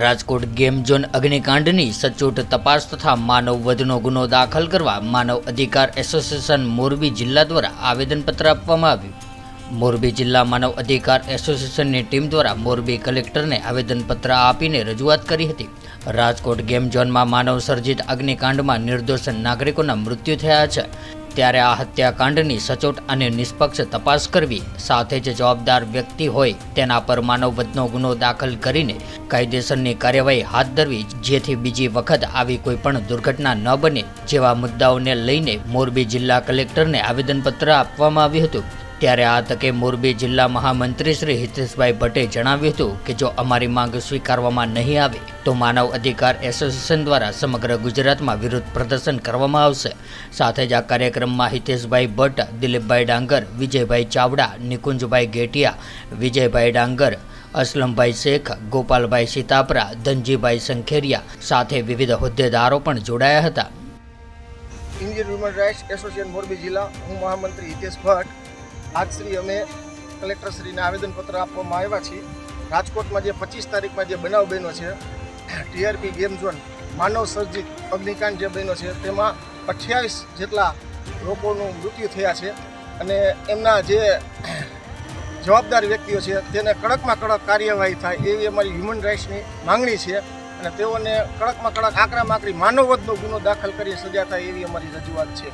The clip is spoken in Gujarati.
રાજકોટ ગેમ ઝોન અગ્નિકાંડની સચોટ તપાસ તથા માનવ વધનો ગુનો દાખલ કરવા માનવ અધિકાર એસોસિએશન મોરબી જિલ્લા દ્વારા આવેદનપત્ર આપવામાં આવ્યું. મોરબી જિલ્લા માનવ અધિકાર એસોસિએશનની ટીમ દ્વારા મોરબી કલેક્ટરને આવેદનપત્ર આપીને રજૂઆત કરી હતી. રાજકોટ ગેમ ઝોનમાં માનવ સર્જિત અગ્નિકાંડમાં નિર્દોષ નાગરિકોના મૃત્યુ થયા છે. ત્યારે આ હત્યાકાંડની સચોટ અને નિષ્પક્ષ તપાસ કરવી, સાથે જ જવાબદાર વ્યક્તિ હોય તેના પર માનવવધનો ગુનો દાખલ કરીને કાયદેસરની કાર્યવાહી હાથ ધરવી, જેથી બીજી વખત આવી કોઈ પણ દુર્ઘટના ન બને, જેવા મુદ્દાઓને લઈને મોરબી જિલ્લા કલેક્ટરને આવેદનપત્ર આપવામાં આવ્યું હતું. ત્યારે આ તકે મોરબી જિલ્લા મહામંત્રી શ્રી હિતેશભાઈ ભટ્ટે જણાવ્યું હતું કે જો અમારી માંગ સ્વીકારવામાં નહીં આવે, તો માનવ અધિકાર એસોસિએશન દ્વારા સમગ્ર ગુજરાતમાં વિરોધ પ્રદર્શન કરવામાં આવશે. સાથે જ આ કાર્યક્રમમાં હિતેશભાઈ ભટ્ટ, દિલીપભાઈ ડાંગર, વિજયભાઈ ચાવડા, નિકુંજભાઈ ગેટિયા, વિજયભાઈ ડાંગર, અસલમભાઈ શેખ, ગોપાલભાઈ સીતાપરા, ધનજીભાઈ સંખેરિયા સાથે વિવિધ હોદ્દેદારો પણ જોડાયા હતા. Indian human rights association Morbi જિલ્લા, હું મહામંત્રી હિતેશ ભટ્ટ. આજશ્રી અમે કલેક્ટરશ્રીને આવેદનપત્ર આપવામાં આવ્યા છીએ. રાજકોટમાં જે પચીસ તારીખમાં જે બનાવ બન્યો છે, ટીઆરપી ગેમ ઝોન માનવ સર્જિત અગ્નિકાંડ જે બન્યો છે, તેમાં અઠ્યાવીસ જેટલા લોકોનું મૃત્યુ થયા છે અને એમના જે જવાબદાર વ્યક્તિઓ છે, તેને કડકમાં કડક કાર્યવાહી થાય એવી અમારી હ્યુમન રાઇટ્સની માંગણી છે અને તેઓને કડકમાં કડક આકરી માનવવધનો ગુનો દાખલ કરી સજા થાય એવી અમારી રજૂઆત છે.